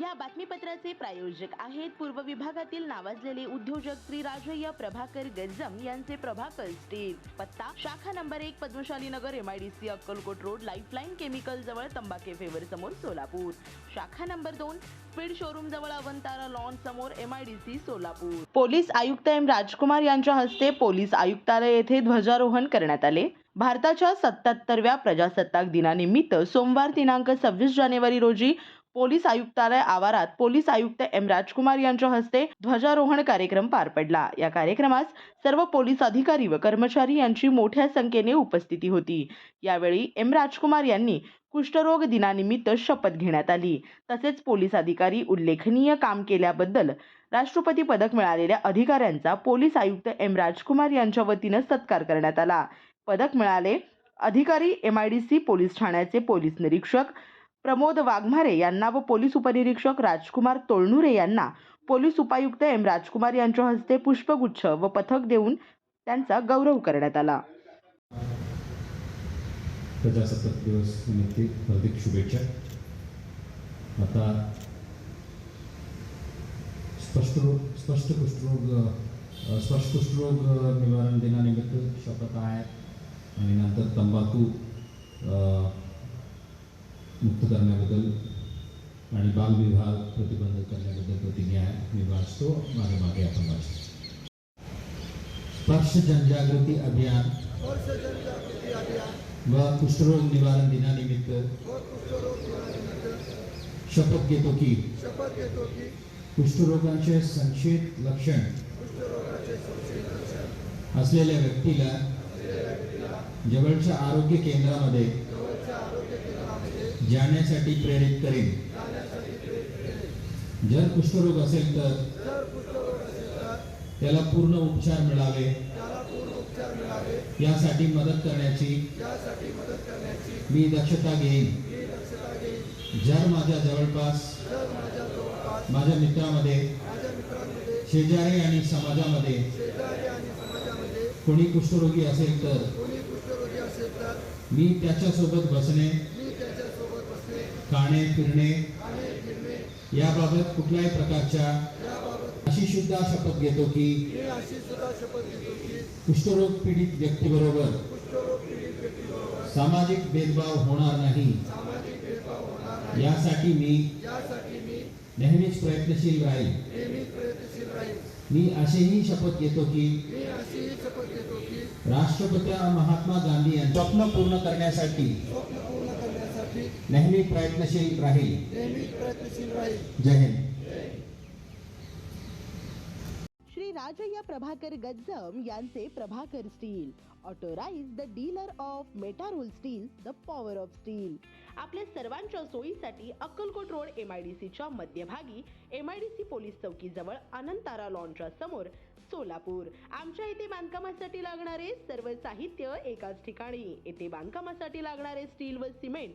या बातमीपत्राचे प्रायोजक आहेत पूर्व विभागातील नावाजलेले उद्योजक श्री राजय्य प्रभाकर गज्जम यांचे प्रभाकर स्टील. पत्ता शाखा नंबर एक Padmashali Nagar MIDC Akkalkot road Lifeline chemical जवळ तंबाखे फेवर समोर सोलापूर. शाखा नंबर दोन स्पीड शोरूम जवळ अवंतारा लॉन समोर एमआयडीसी सोलापूर. पोलीस आयुक्त एम राजकुमार यांच्या हस्ते पोलीस आयुक्तालय येथे ध्वजारोहण करण्यात आले. भारताच्या सत्याहत्तरव्या प्रजासत्ताक दिनानिमित्त सोमवार दिनांक सव्वीस जानेवारी रोजी पोलीस आयुक्तालय आवारात पोलीस आयुक्त एम राजकुमार यांच्या हस्ते ध्वजारोहण कार्यक्रम पार पडला. या कार्यक्रमास सर्व पोलीस अधिकारी व कर्मचारी यांची मोठ्या संख्येने उपस्थिती होती. यावेळी एम राजकुमार यांनी कुष्ठरोग दिनानिमित्त शपथ घेण्यात आली. तसेच पोलीस अधिकारी उल्लेखनीय काम केल्याबद्दल राष्ट्रपती पदक मिळालेल्या अधिकाऱ्यांचा पोलीस आयुक्त एम राजकुमार यांच्या वतीनं सत्कार करण्यात आला. पदक मिळाले अधिकारी M I D C police ठाण्याचे पोलीस निरीक्षक प्रमोद वाघमारे यांना व पोलीस उपनिरीक्षक राजकुमार तोळनुरे यांना पोलीस उपायुक्त एम राजकुमार यांच्या हस्ते पुष्पगुच्छ व पथक देऊन त्यांचा गौरव करण्यात आला. प्रजासत्ताक दिवस निमित्त हार्दिक शुभेच्छा. आता स्पष्ट स्पष्ट कुष्ठरोग अ, स्पष्ट कुष्ठरोग निवारण दिनानिमित्त शपथ आहे आणि नंतर तंबाखू मुक्त करण्याबद्दल आणि बालविवाह प्रतिबंध करण्याबद्दल प्रतिज्ञा मी वाचतो मागे मागे आपण वाचतो. स्पर्श जनजागृती अभियान व कुष्ठरोग निवारण दिनानिमित्त शपथ घेतो की शपथ घेतो की कुष्ठरोगाचे संक्षेप लक्षण असलेल्या व्यक्तीला जवळच्या आरोग्य केंद्रामध्ये जाण्यासाठी प्रेरित करेन. जर कुष्ठरोग असेल तर त्याला पूर्ण उपचार मिळावे. यासाठी मदत करण्याची मी दक्षता घेईन. जर माझ्या जवळपास माझ्या मित्रामध्ये शेजारी आणि समाजामध्ये कोणी कुष्ठरोगी असेल तर मी त्याच्यासोबत बसणे खाणे फिरणे याबाबत कुठल्याही प्रकारच्या अशी सुद्धा शपथ घेतो की कुष्ठरोग पीडित व्यक्तीबरोबर सामाजिक भेदभाव होणार नाही. यासाठी मी नेहमीच प्रयत्नशील राहील. मी अशीही शपथ घेतो की राष्ट्रपती महात्मा गांधी यांचे स्वप्न पूर्ण करण्यासाठी नेहमी प्रयत्नशील राहील. नेहमीच प्रयत्नशील राहील. जय हिंद. श्री राजय्य प्रभाकर गज्जम यांचे Prabhakar steel. Authorised the dealer of Metarol steel the power of steel आपल्या सर्वांच्या सोयीसाठी अक्कलकोट रोड एमआयडीसीच्या मध्यभागी एमआयडीसी पोलीस चौकी जवळ अनंतारा लॉनच्या समोर सोलापूर. आमच्या इथे बांधकामासाठी लागणारे सर्व साहित्य एकाच ठिकाणी. येथे बांधकामासाठी लागणारे स्टील व सिमेंट